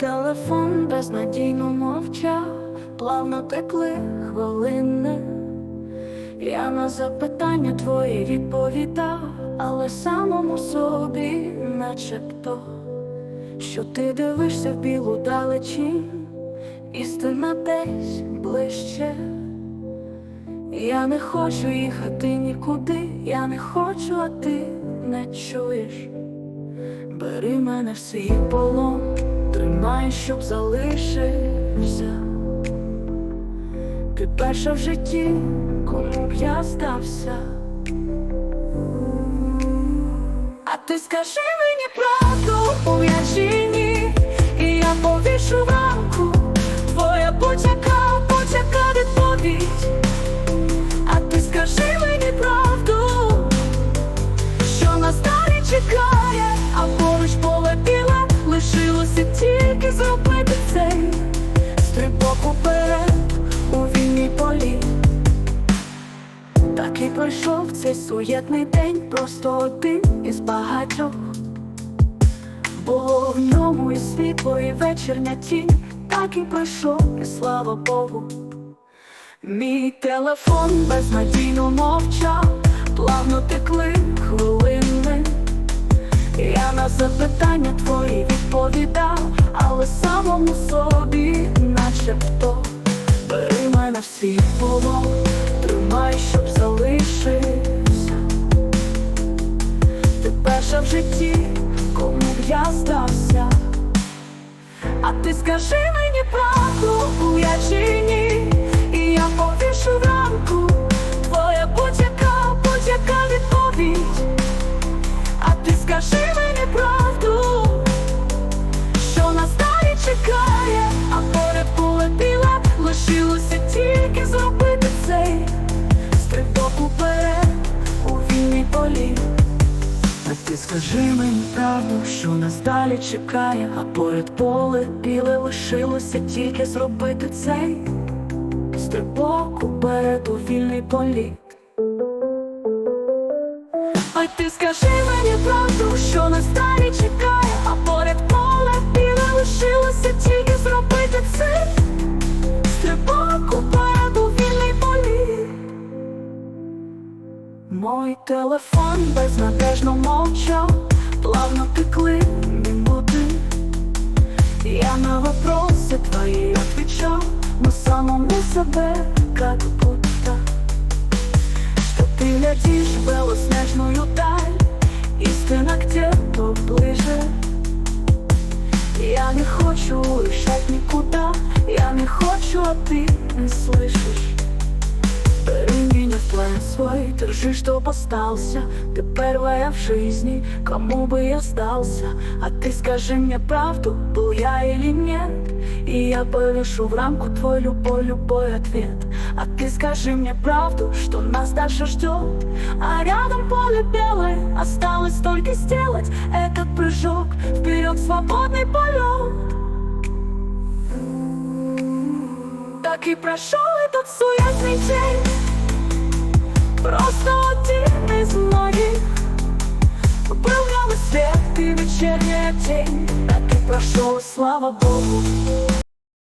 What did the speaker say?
телефон безнадійно мовчав, плавно текли хвилини. Я на запитання твої відповідав, але самому собі начебто, що ти дивишся в білу далечінь, істина десь ближче. Я не хочу їхати нікуди, я не хочу, а ти не чуєш. Бери мене в свій полон, тримай, щоб залишився. Ти перша в житті, кому б я здався. А ти скажи мені правду, бо я уперед у вільній полі. Так і пройшов цей суєтний день, просто один із багатьох. Було в ньому і світло, і вечірня тінь, так і пройшов, і слава Богу. Мій телефон безнадійно мовчав, плавно текли хвилини. Я на запитання твої відповідав, але самому собі свій полон, тримай, щоб залишився. Ти перша в житті, кому б я здався. А ти скажи мені правду, скажи мені правду, що нас далі чекає, а поряд поле біле лишилося тільки зробити цей стрибок уперед у вільний політ. А ти скажи мені правду, що нас далі чекає, а поряд поле біле лишилося тільки зробити цей стрибок уперед у вільний політ. Мой телефон безнадежно мовчав, плавно текли минути. Я на вопросы твои отвечал, но самому себе как будто Что ты летишь в белоснежную даль, истина где-то ближе Я не хочу уезжать никуда, я не хочу, а ты не слышишь держи, чтоб остался. Ты первая в жизни, кому бы я сдался. А ты скажи мне правду, был я или нет. И я повешу в рамку твой любой, любой ответ. А ты скажи мне правду, что нас дальше ждет. А рядом поле белое, осталось только сделать Этот прыжок. Вперед, свободный полет. Так и прошел этот суетный день Просто один из многих Программы свет и вечерняя тень А ты прошел, слава Богу